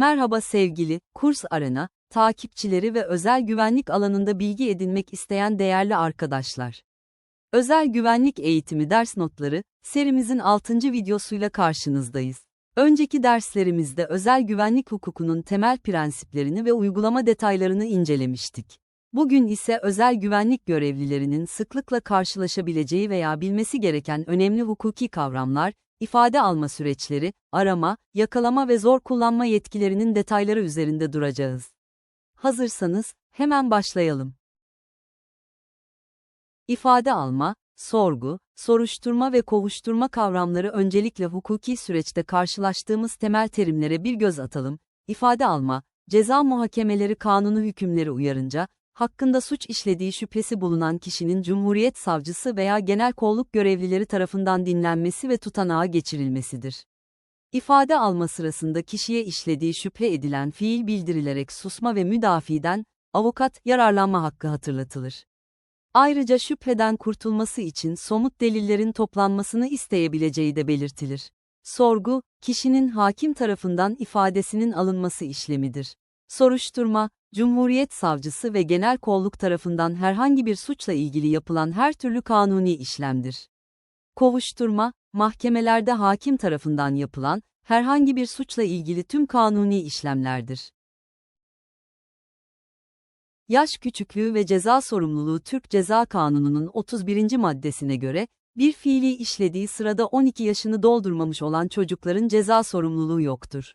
Merhaba sevgili, Kurs Arena, takipçileri ve özel güvenlik alanında bilgi edinmek isteyen değerli arkadaşlar. Özel güvenlik eğitimi ders notları, serimizin 6. videosuyla karşınızdayız. Önceki derslerimizde özel güvenlik hukukunun temel prensiplerini ve uygulama detaylarını incelemiştik. Bugün ise özel güvenlik görevlilerinin sıklıkla karşılaşabileceği veya bilmesi gereken önemli hukuki kavramlar, ifade alma süreçleri, arama, yakalama ve zor kullanma yetkilerinin detayları üzerinde duracağız. Hazırsanız, hemen başlayalım. İfade alma, sorgu, soruşturma ve kovuşturma kavramları öncelikle hukuki süreçte karşılaştığımız temel terimlere bir göz atalım. İfade alma, ceza muhakemeleri kanunu hükümleri uyarınca, hakkında suç işlediği şüphesi bulunan kişinin Cumhuriyet Savcısı veya Genel Kolluk görevlileri tarafından dinlenmesi ve tutanağa geçirilmesidir. İfade alma sırasında kişiye işlediği şüphe edilen fiil bildirilerek susma ve müdafiden, avukat yararlanma hakkı hatırlatılır. Ayrıca şüpheden kurtulması için somut delillerin toplanmasını isteyebileceği de belirtilir. Sorgu, kişinin hakim tarafından ifadesinin alınması işlemidir. Soruşturma, Cumhuriyet Savcısı ve Genel Kolluk tarafından herhangi bir suçla ilgili yapılan her türlü kanuni işlemdir. Kovuşturma, mahkemelerde hakim tarafından yapılan herhangi bir suçla ilgili tüm kanuni işlemlerdir. Yaş küçüklüğü ve ceza sorumluluğu Türk Ceza Kanunu'nun 31. maddesine göre, bir fiili işlediği sırada 12 yaşını doldurmamış olan çocukların ceza sorumluluğu yoktur.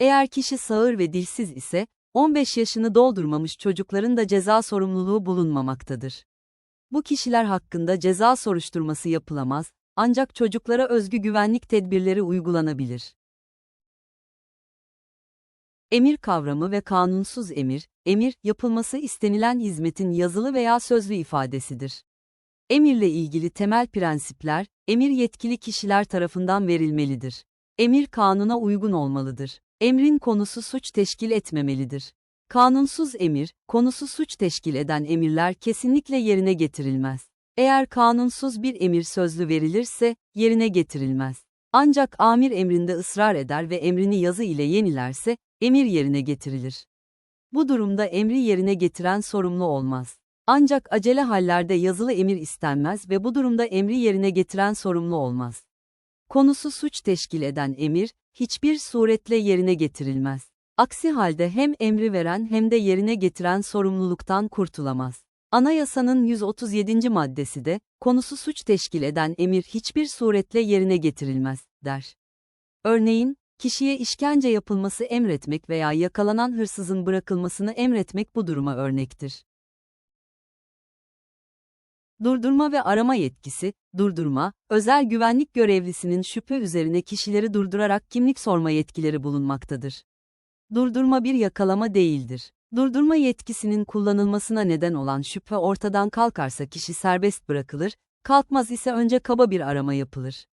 Eğer kişi sağır ve dilsiz ise, 15 yaşını doldurmamış çocukların da ceza sorumluluğu bulunmamaktadır. Bu kişiler hakkında ceza soruşturması yapılamaz, ancak çocuklara özgü güvenlik tedbirleri uygulanabilir. Emir kavramı ve kanunsuz emir, emir, yapılması istenilen hizmetin yazılı veya sözlü ifadesidir. Emirle ilgili temel prensipler, emir yetkili kişiler tarafından verilmelidir. Emir kanuna uygun olmalıdır. Emrin konusu suç teşkil etmemelidir. Kanunsuz emir, konusu suç teşkil eden emirler kesinlikle yerine getirilmez. Eğer kanunsuz bir emir sözlü verilirse, yerine getirilmez. Ancak amir emrinde ısrar eder ve emrini yazı ile yenilerse, emir yerine getirilir. Bu durumda emri yerine getiren sorumlu olmaz. Ancak acele hallerde yazılı emir istenmez ve bu durumda emri yerine getiren sorumlu olmaz. Konusu suç teşkil eden emir, hiçbir suretle yerine getirilmez. Aksi halde hem emri veren hem de yerine getiren sorumluluktan kurtulamaz. Anayasanın 137. maddesi de, konusu suç teşkil eden emir hiçbir suretle yerine getirilmez, der. Örneğin, kişiye işkence yapılması emretmek veya yakalanan hırsızın bırakılmasını emretmek bu duruma örnektir. Durdurma ve arama yetkisi, durdurma, özel güvenlik görevlisinin şüphe üzerine kişileri durdurarak kimlik sorma yetkileri bulunmaktadır. Durdurma bir yakalama değildir. Durdurma yetkisinin kullanılmasına neden olan şüphe ortadan kalkarsa kişi serbest bırakılır, kalkmaz ise önce kaba bir arama yapılır.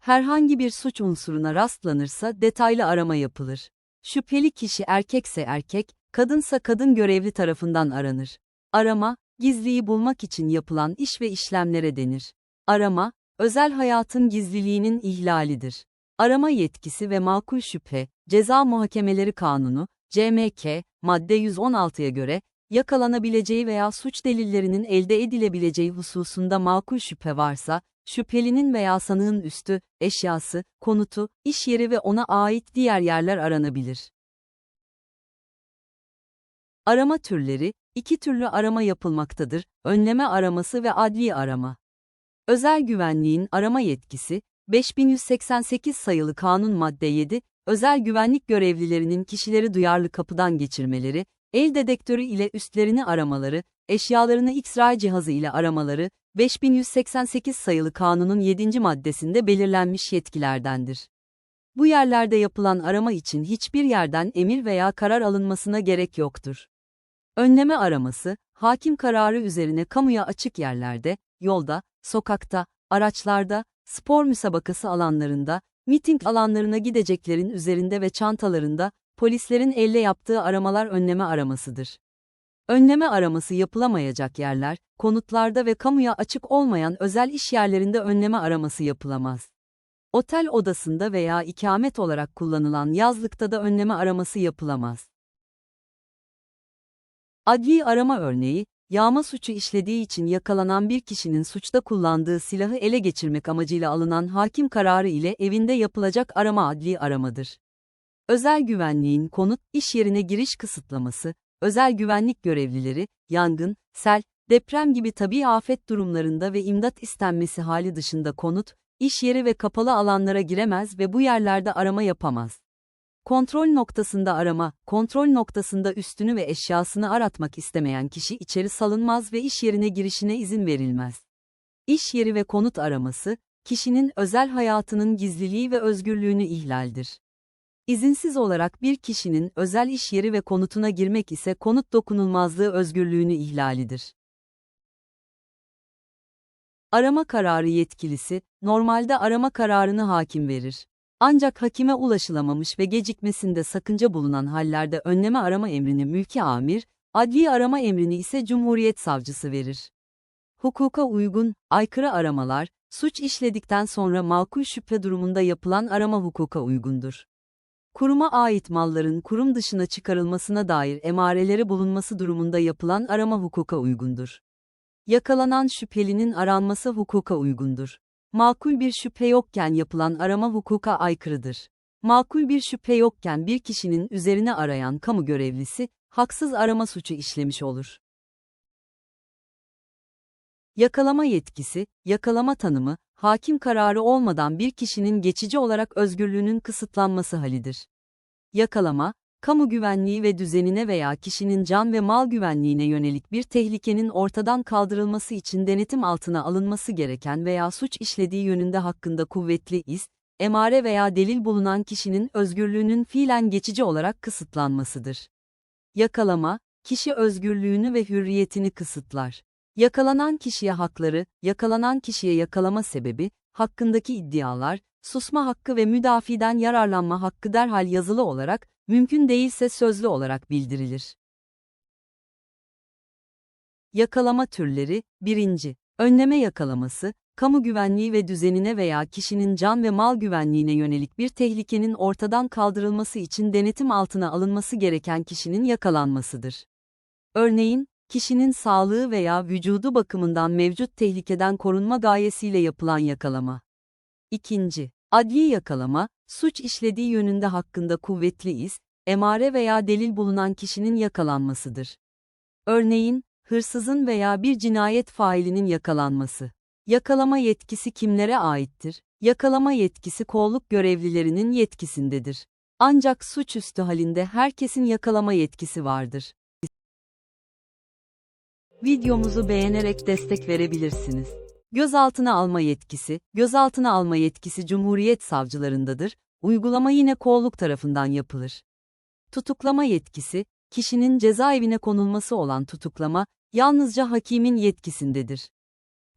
Herhangi bir suç unsuruna rastlanırsa detaylı arama yapılır. Şüpheli kişi erkekse erkek, kadınsa kadın görevli tarafından aranır. Arama, gizliyi bulmak için yapılan iş ve işlemlere denir. Arama, özel hayatın gizliliğinin ihlalidir. Arama yetkisi ve makul şüphe, Ceza Muhakemeleri Kanunu, CMK, madde 116'ya göre, yakalanabileceği veya suç delillerinin elde edilebileceği hususunda makul şüphe varsa, şüphelinin veya sanığın üstü, eşyası, konutu, iş yeri ve ona ait diğer yerler aranabilir. Arama türleri, iki türlü arama yapılmaktadır, önleme araması ve adli arama. Özel güvenliğin arama yetkisi, 5188 sayılı kanun madde 7, özel güvenlik görevlilerinin kişileri duyarlı kapıdan geçirmeleri, el dedektörü ile üstlerini aramaları, eşyalarını X-ray cihazı ile aramaları, 5188 sayılı kanunun 7. maddesinde belirlenmiş yetkilerdendir. Bu yerlerde yapılan arama için hiçbir yerden emir veya karar alınmasına gerek yoktur. Önleme araması, hakim kararı üzerine kamuya açık yerlerde, yolda, sokakta, araçlarda, spor müsabakası alanlarında, miting alanlarına gideceklerin üzerinde ve çantalarında, polislerin elle yaptığı aramalar önleme aramasıdır. Önleme araması yapılamayacak yerler, konutlarda ve kamuya açık olmayan özel iş yerlerinde önleme araması yapılamaz. Otel odasında veya ikamet olarak kullanılan yazlıkta da önleme araması yapılamaz. Adli arama örneği, yağma suçu işlediği için yakalanan bir kişinin suçta kullandığı silahı ele geçirmek amacıyla alınan hakim kararı ile evinde yapılacak arama adli aramadır. Özel güvenliğin konut, iş yerine giriş kısıtlaması, özel güvenlik görevlileri, yangın, sel, deprem gibi tabii afet durumlarında ve imdat istenmesi hali dışında konut, iş yeri ve kapalı alanlara giremez ve bu yerlerde arama yapamaz. Kontrol noktasında arama, kontrol noktasında üstünü ve eşyasını aratmak istemeyen kişi içeri salınmaz ve iş yerine girişine izin verilmez. İş yeri ve konut araması, kişinin özel hayatının gizliliği ve özgürlüğünü ihlaldir. İzinsiz olarak bir kişinin özel iş yeri ve konutuna girmek ise konut dokunulmazlığı özgürlüğünü ihlalidir. Arama kararı yetkilisi, normalde arama kararını hakim verir. Ancak hakime ulaşılamamış ve gecikmesinde sakınca bulunan hallerde önleme arama emrini mülki amir, adli arama emrini ise Cumhuriyet Savcısı verir. Hukuka uygun, aykırı aramalar, suç işledikten sonra makul şüphe durumunda yapılan arama hukuka uygundur. Kuruma ait malların kurum dışına çıkarılmasına dair emareleri bulunması durumunda yapılan arama hukuka uygundur. Yakalanan şüphelinin aranması hukuka uygundur. Makul bir şüphe yokken yapılan arama hukuka aykırıdır. Makul bir şüphe yokken bir kişinin üzerine arayan kamu görevlisi, haksız arama suçu işlemiş olur. Yakalama yetkisi, yakalama tanımı, hakim kararı olmadan bir kişinin geçici olarak özgürlüğünün kısıtlanması halidir. Yakalama, kamu güvenliği ve düzenine veya kişinin can ve mal güvenliğine yönelik bir tehlikenin ortadan kaldırılması için denetim altına alınması gereken veya suç işlediği yönünde hakkında kuvvetli iz, emare veya delil bulunan kişinin özgürlüğünün fiilen geçici olarak kısıtlanmasıdır. Yakalama, kişi özgürlüğünü ve hürriyetini kısıtlar. Yakalanan kişiye hakları, yakalanan kişiye yakalama sebebi, hakkındaki iddialar, susma hakkı ve müdafiden yararlanma hakkı derhal yazılı olarak, mümkün değilse sözlü olarak bildirilir. Yakalama türleri 1. Önleme yakalaması, kamu güvenliği ve düzenine veya kişinin can ve mal güvenliğine yönelik bir tehlikenin ortadan kaldırılması için denetim altına alınması gereken kişinin yakalanmasıdır. Örneğin, kişinin sağlığı veya vücudu bakımından mevcut tehlikeden korunma gayesiyle yapılan yakalama. 2. Adli yakalama, suç işlediği yönünde hakkında kuvvetli iz, emare veya delil bulunan kişinin yakalanmasıdır. Örneğin, hırsızın veya bir cinayet failinin yakalanması. Yakalama yetkisi kimlere aittir? Yakalama yetkisi kolluk görevlilerinin yetkisindedir. Ancak suçüstü halinde herkesin yakalama yetkisi vardır. Videomuzu beğenerek destek verebilirsiniz. Gözaltına alma yetkisi, gözaltına alma yetkisi Cumhuriyet savcılarındadır, uygulama yine kolluk tarafından yapılır. Tutuklama yetkisi, kişinin cezaevine konulması olan tutuklama, yalnızca hakimin yetkisindedir.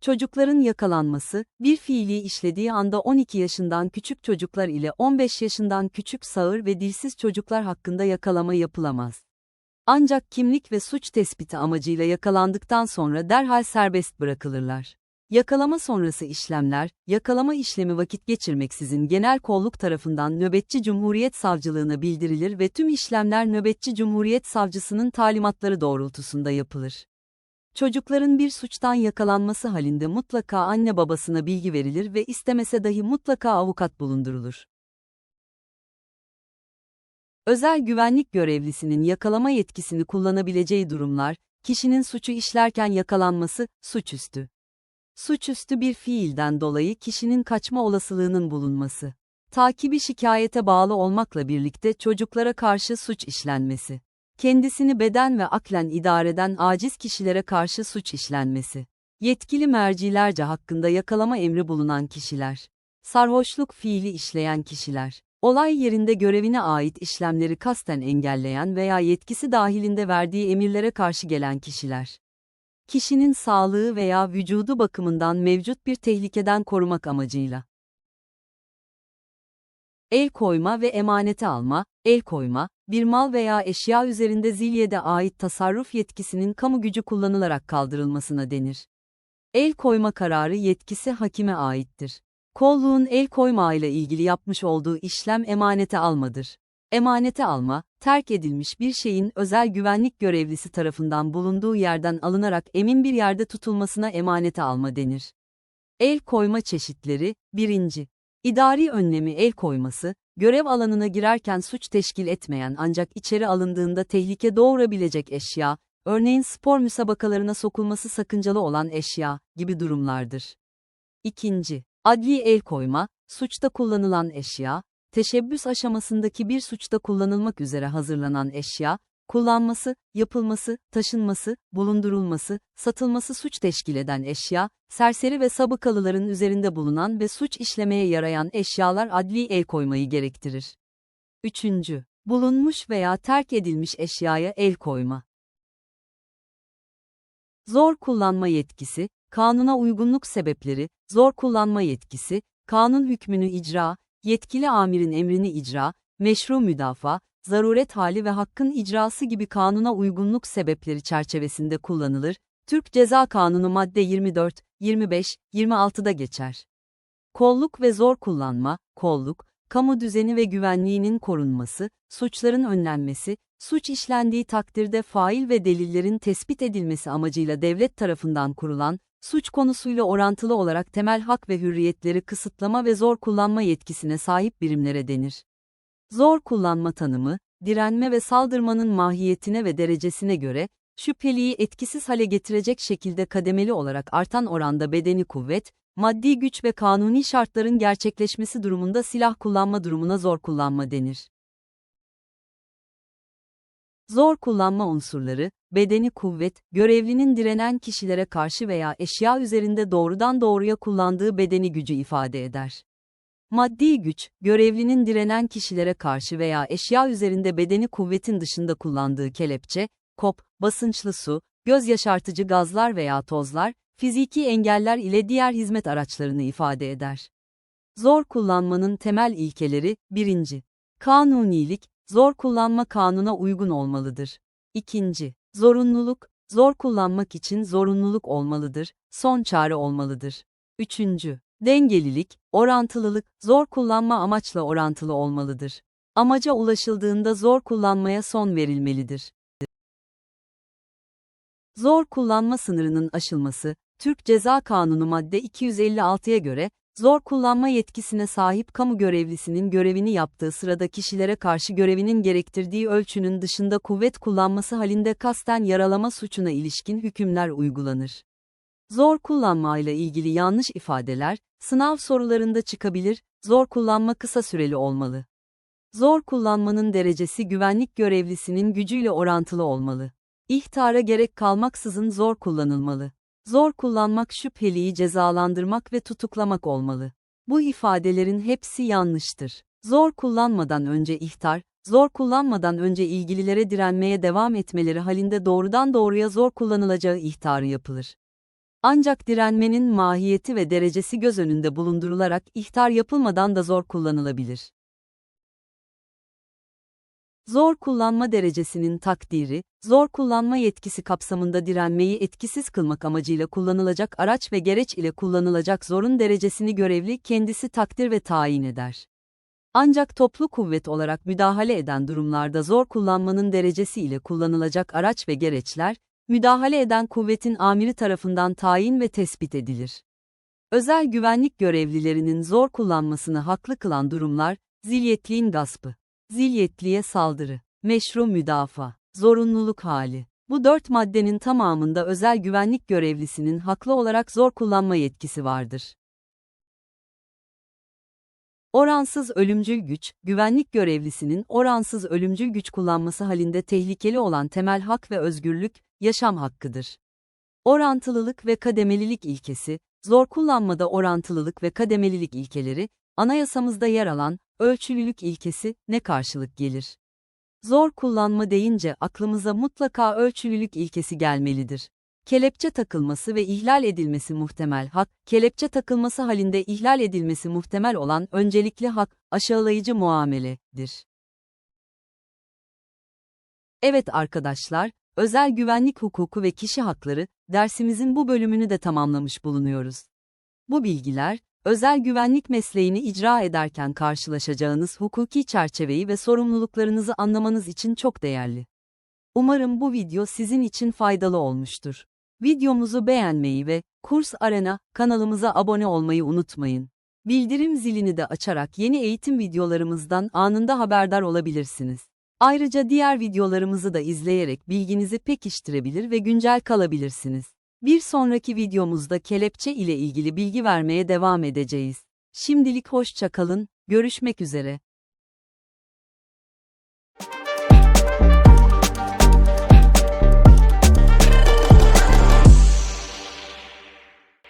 Çocukların yakalanması, bir fiili işlediği anda 12 yaşından küçük çocuklar ile 15 yaşından küçük sağır ve dilsiz çocuklar hakkında yakalama yapılamaz. Ancak kimlik ve suç tespiti amacıyla yakalandıktan sonra derhal serbest bırakılırlar. Yakalama sonrası işlemler, yakalama işlemi vakit geçirmeksizin genel kolluk tarafından nöbetçi Cumhuriyet Savcılığına bildirilir ve tüm işlemler nöbetçi Cumhuriyet Savcısının talimatları doğrultusunda yapılır. Çocukların bir suçtan yakalanması halinde mutlaka anne babasına bilgi verilir ve istemese dahi mutlaka avukat bulundurulur. Özel güvenlik görevlisinin yakalama yetkisini kullanabileceği durumlar, kişinin suçu işlerken yakalanması, suçüstü. Suçüstü bir fiilden dolayı kişinin kaçma olasılığının bulunması. Takibi şikayete bağlı olmakla birlikte çocuklara karşı suç işlenmesi. Kendisini beden ve aklen idareden aciz kişilere karşı suç işlenmesi. Yetkili mercilerce hakkında yakalama emri bulunan kişiler. Sarhoşluk fiili işleyen kişiler. Olay yerinde görevine ait işlemleri kasten engelleyen veya yetkisi dahilinde verdiği emirlere karşı gelen kişiler kişinin sağlığı veya vücudu bakımından mevcut bir tehlikeden korumak amacıyla. El koyma ve emanete alma, el koyma, bir mal veya eşya üzerinde zilyede ait tasarruf yetkisinin kamu gücü kullanılarak kaldırılmasına denir. El koyma kararı yetkisi hakime aittir. Kolluğun el koyma ile ilgili yapmış olduğu işlem emanete almadır. Emanete alma, terk edilmiş bir şeyin özel güvenlik görevlisi tarafından bulunduğu yerden alınarak emin bir yerde tutulmasına emanete alma denir. El koyma çeşitleri, 1. İdari önlemi el koyması, görev alanına girerken suç teşkil etmeyen ancak içeri alındığında tehlike doğurabilecek eşya, örneğin spor müsabakalarına sokulması sakıncalı olan eşya gibi durumlardır. 2. Adli el koyma, suçta kullanılan eşya, teşebbüs aşamasındaki bir suçta kullanılmak üzere hazırlanan eşya, kullanması, yapılması, taşınması, bulundurulması, satılması suç teşkil eden eşya, serseri ve sabıkalıların üzerinde bulunan ve suç işlemeye yarayan eşyalar adli el koymayı gerektirir. 3. Bulunmuş veya terk edilmiş eşyaya el koyma. Zor kullanma yetkisi, kanuna uygunluk sebepleri, zor kullanma yetkisi, kanun hükmünü icra, yetkili amirin emrini icra, meşru müdafaa, zaruret hali ve hakkın icrası gibi kanuna uygunluk sebepleri çerçevesinde kullanılır. Türk Ceza Kanunu madde 24, 25, 26'da geçer. Kolluk ve zor kullanma, kolluk, kamu düzeni ve güvenliğinin korunması, suçların önlenmesi, suç işlendiği takdirde fail ve delillerin tespit edilmesi amacıyla devlet tarafından kurulan, suç konusuyla orantılı olarak temel hak ve hürriyetleri kısıtlama ve zor kullanma yetkisine sahip birimlere denir. Zor kullanma tanımı, direnme ve saldırmanın mahiyetine ve derecesine göre, şüpheliyi etkisiz hale getirecek şekilde kademeli olarak artan oranda bedeni kuvvet, maddi güç ve kanuni şartların gerçekleşmesi durumunda silah kullanma durumuna zor kullanma denir. Zor kullanma unsurları, bedeni kuvvet, görevlinin direnen kişilere karşı veya eşya üzerinde doğrudan doğruya kullandığı bedeni gücü ifade eder. Maddi güç, görevlinin direnen kişilere karşı veya eşya üzerinde bedeni kuvvetin dışında kullandığı kelepçe, kop, basınçlı su, göz yaşartıcı gazlar veya tozlar, fiziki engeller ile diğer hizmet araçlarını ifade eder. Zor kullanmanın temel ilkeleri, 1. Kanunilik, zor kullanma kanuna uygun olmalıdır. 2. Zorunluluk, zor kullanmak için zorunluluk olmalıdır, son çare olmalıdır. 3. Dengelilik, orantılılık, zor kullanma amaçla orantılı olmalıdır. Amaca ulaşıldığında zor kullanmaya son verilmelidir. Zor kullanma sınırının aşılması, Türk Ceza Kanunu madde 256'ya göre, zor kullanma yetkisine sahip kamu görevlisinin görevini yaptığı sırada kişilere karşı görevinin gerektirdiği ölçünün dışında kuvvet kullanması halinde kasten yaralama suçuna ilişkin hükümler uygulanır. Zor kullanma ile ilgili yanlış ifadeler, sınav sorularında çıkabilir, zor kullanma kısa süreli olmalı. Zor kullanmanın derecesi güvenlik görevlisinin gücüyle orantılı olmalı. İhtara gerek kalmaksızın zor kullanılmalı. Zor kullanmak şüpheliyi cezalandırmak ve tutuklamak olmalı. Bu ifadelerin hepsi yanlıştır. Zor kullanmadan önce ihtar, zor kullanmadan önce ilgililere direnmeye devam etmeleri halinde doğrudan doğruya zor kullanılacağı ihtarı yapılır. Ancak direnmenin mahiyeti ve derecesi göz önünde bulundurularak ihtar yapılmadan da zor kullanılabilir. Zor kullanma derecesinin takdiri, zor kullanma yetkisi kapsamında direnmeyi etkisiz kılmak amacıyla kullanılacak araç ve gereç ile kullanılacak zorun derecesini görevli kendisi takdir ve tayin eder. Ancak toplu kuvvet olarak müdahale eden durumlarda zor kullanmanın derecesi ile kullanılacak araç ve gereçler, müdahale eden kuvvetin amiri tarafından tayin ve tespit edilir. Özel güvenlik görevlilerinin zor kullanmasını haklı kılan durumlar, zilyetliğin gaspı, zilyetliğe saldırı, meşru müdafaa, zorunluluk hali. Bu dört maddenin tamamında özel güvenlik görevlisinin haklı olarak zor kullanma yetkisi vardır. Oransız ölümcül güç, güvenlik görevlisinin oransız ölümcül güç kullanması halinde tehlikeli olan temel hak ve özgürlük, yaşam hakkıdır. Orantılılık ve kademelilik ilkesi, zor kullanmada orantılılık ve kademelilik ilkeleri, anayasamızda yer alan, ölçülülük ilkesi, ne karşılık gelir? Zor kullanma deyince aklımıza mutlaka ölçülülük ilkesi gelmelidir. Kelepçe takılması ve ihlal edilmesi muhtemel hak, kelepçe takılması halinde ihlal edilmesi muhtemel olan öncelikli hak, aşağılayıcı muameledir. Evet arkadaşlar, özel güvenlik hukuku ve kişi hakları dersimizin bu bölümünü de tamamlamış bulunuyoruz. Bu bilgiler, özel güvenlik mesleğini icra ederken karşılaşacağınız hukuki çerçeveyi ve sorumluluklarınızı anlamanız için çok değerli. Umarım bu video sizin için faydalı olmuştur. Videomuzu beğenmeyi ve Kurs Arena kanalımıza abone olmayı unutmayın. Bildirim zilini de açarak yeni eğitim videolarımızdan anında haberdar olabilirsiniz. Ayrıca diğer videolarımızı da izleyerek bilginizi pekiştirebilir ve güncel kalabilirsiniz. Bir sonraki videomuzda kelepçe ile ilgili bilgi vermeye devam edeceğiz. Şimdilik hoşça kalın, görüşmek üzere.